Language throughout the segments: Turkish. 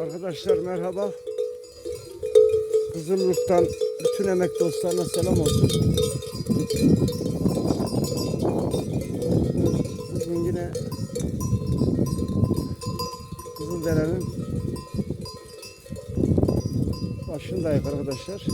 Arkadaşlar merhaba. Kızılyurt'tan bütün emek dostlarına selam olsun. Bugün yine Kızıldere'nin başındayız arkadaşlar.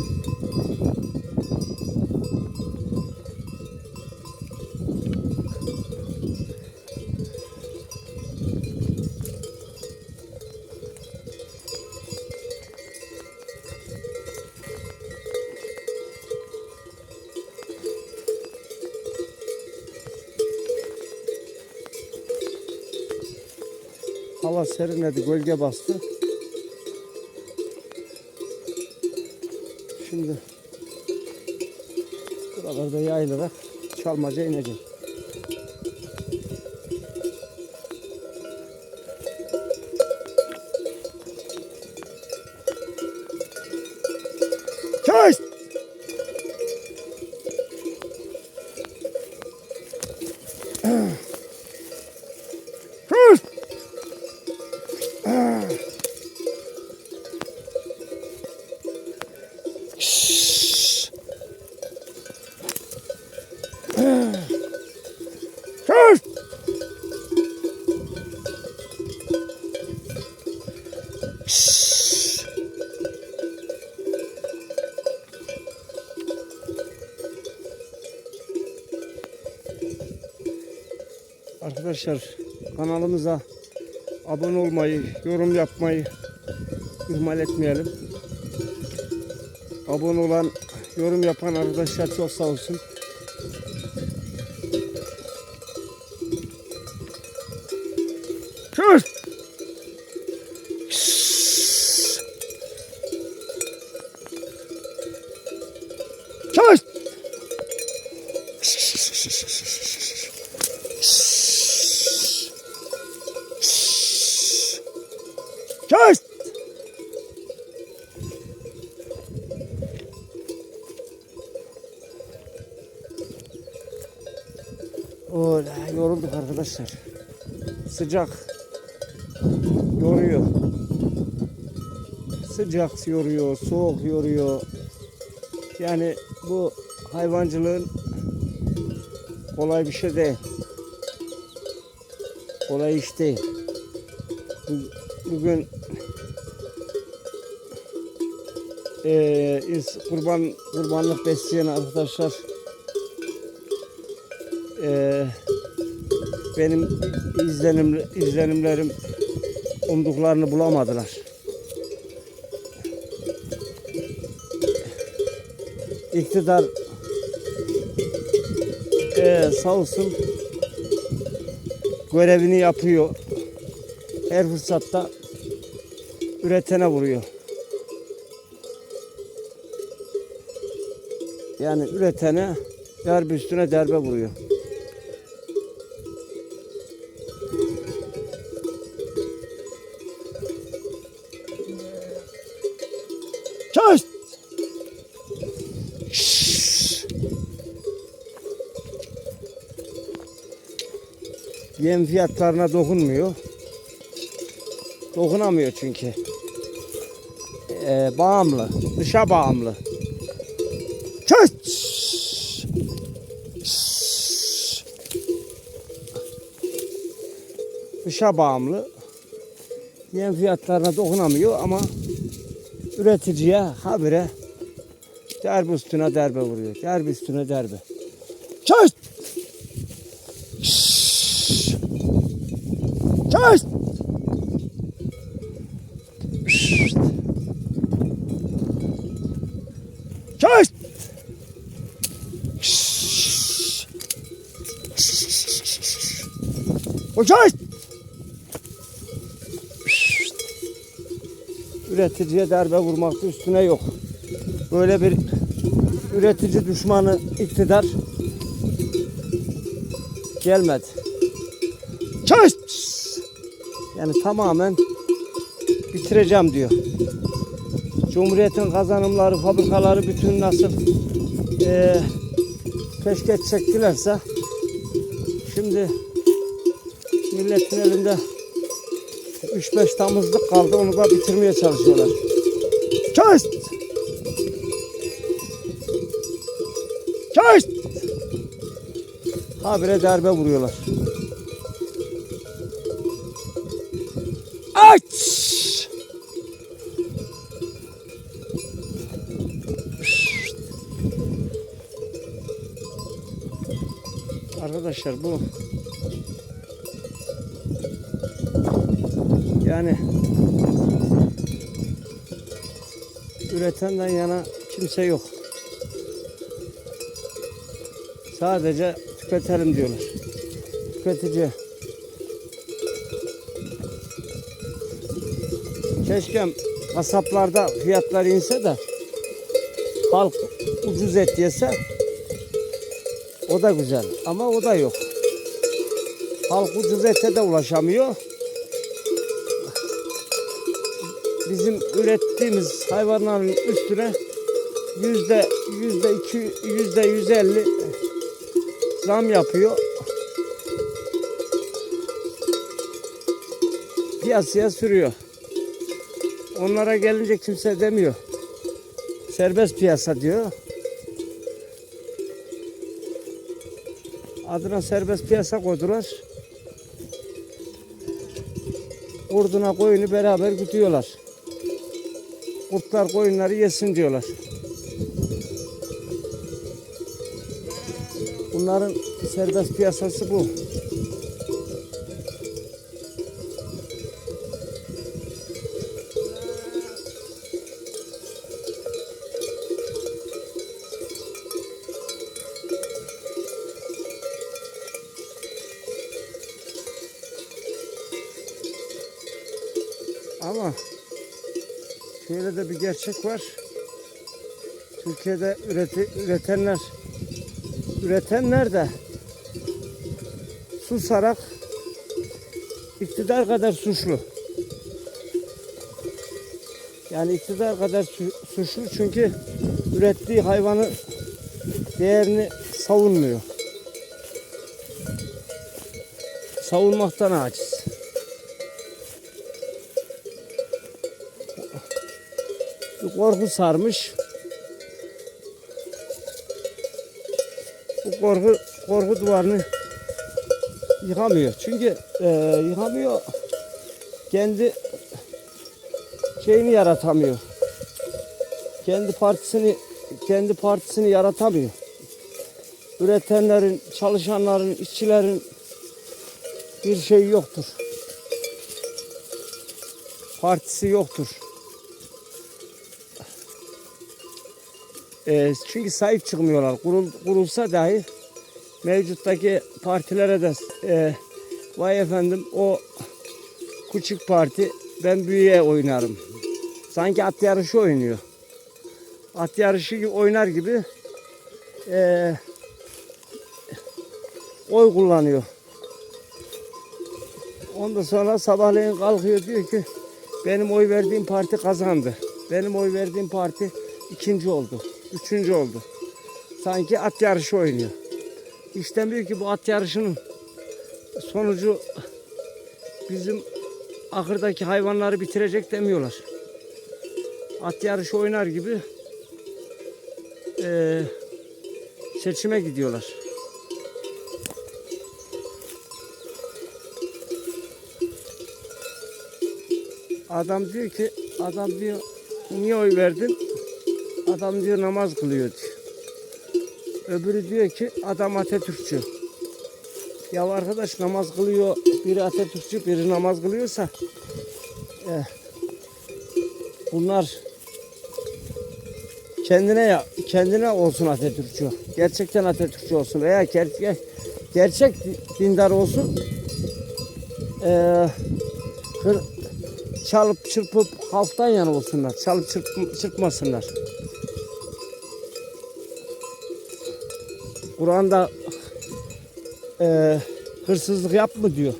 Hava serinledi, gölge bastı. Şimdi buralarda yayılarak çalmaca ineceğim. Arkadaşlar kanalımıza abone olmayı, yorum yapmayı ihmal etmeyelim. Abone olan, yorum yapan arkadaşlar çok sağ olsun. Kız! Yorulduk arkadaşlar. Sıcak yoruyor. Sıcak yoruyor, soğuk yoruyor. Yani bu hayvancılığın kolay bir şey değil. Kolay iş değil. Bu- Bugün ins- kurban kurbanlık besleyen arkadaşlar eee, benim izlenim izlenimlerim umduklarını bulamadılar. İktidar eee sağ olsun görevini yapıyor. Her fırsatta üretene vuruyor. Yani üretene darbe üstüne darbe vuruyor. Yem fiyatlarına dokunmuyor. Dokunamıyor çünkü. Ee, bağımlı. Dışa bağımlı. Çöz! Dışa bağımlı. Yem fiyatlarına dokunamıyor ama üreticiye habire derbe üstüne derbe vuruyor. Derbe üstüne derbe. Çöz! O çöz! Üreticiye darbe vurmak da üstüne yok. Böyle bir üretici düşmanı iktidar gelmedi. Çöz! Yani tamamen bitireceğim diyor. Cumhuriyetin kazanımları, fabrikaları bütün nasıl eee peşkeş çektilerse şimdi milletin elinde 3-5 damızlık kaldı. Onu da bitirmeye çalışıyorlar. Çöst! Çöst! Habire darbe vuruyorlar. Aç! Arkadaşlar bu yani üretenden yana kimse yok. Sadece tüketelim diyorlar. Tüketici. Keşke kasaplarda fiyatlar inse de halk ucuz et yese o da güzel ama o da yok. Halk ucuz ete de ulaşamıyor. Bizim ürettiğimiz hayvanların üstüne yüzde yüzde iki yüzde yüz elli zam yapıyor. Piyasaya sürüyor. Onlara gelince kimse demiyor. Serbest piyasa diyor. Adına serbest piyasa koydular. Kurduna koyunu beraber gütüyorlar. Kurtlar koyunları yesin diyorlar. Bunların serbest piyasası bu. Ama şöyle de bir gerçek var. Türkiye'de üreti, üretenler üretenler de susarak iktidar kadar suçlu. Yani iktidar kadar su- suçlu çünkü ürettiği hayvanın değerini savunmuyor. Savunmaktan aciz. Bir korku sarmış. Bu korku korku duvarını yıkamıyor. Çünkü e, yıkamıyor. Kendi şeyini yaratamıyor. Kendi partisini kendi partisini yaratamıyor. Üretenlerin, çalışanların, işçilerin bir şey yoktur. Partisi yoktur. E, çünkü sahip çıkmıyorlar. Kurul, kurulsa dahi mevcuttaki partilere de e, vay efendim o küçük parti ben büyüğe oynarım. Sanki at yarışı oynuyor. At yarışı gibi oynar gibi e, oy kullanıyor. Ondan sonra sabahleyin kalkıyor diyor ki benim oy verdiğim parti kazandı. Benim oy verdiğim parti ikinci oldu. Üçüncü oldu. Sanki at yarışı oynuyor. İstemiyor ki bu at yarışının sonucu bizim ahırdaki hayvanları bitirecek demiyorlar. At yarışı oynar gibi eee, seçime gidiyorlar. Adam diyor ki adam diyor niye oy verdin? Adam diyor namaz kılıyor diyor. Öbürü diyor ki adam Atatürkçü. Ya arkadaş namaz kılıyor, biri Atatürkçü, biri namaz kılıyorsa eh, bunlar kendine ya kendine olsun Atatürkçü. Gerçekten Atatürkçü olsun veya gerçek gerçek dindar olsun. Eee kır, çalıp çırpıp halktan yana olsunlar. Çalıp çırp, çırpmasınlar. Kur'an'da eee hırsızlık yapma diyor.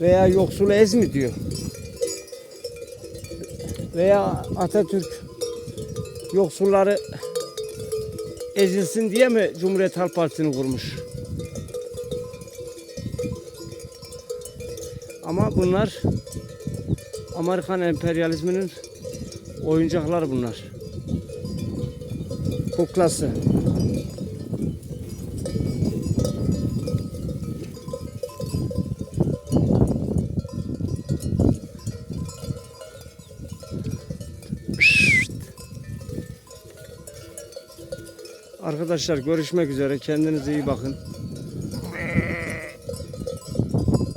Veya yoksulu ezmi diyor. Veya Atatürk yoksulları ezilsin diye mi Cumhuriyet Halk Partisi'ni kurmuş? Ama bunlar Amerikan emperyalizminin oyuncakları bunlar. Kuklası. Arkadaşlar görüşmek üzere. Kendinize iyi bakın.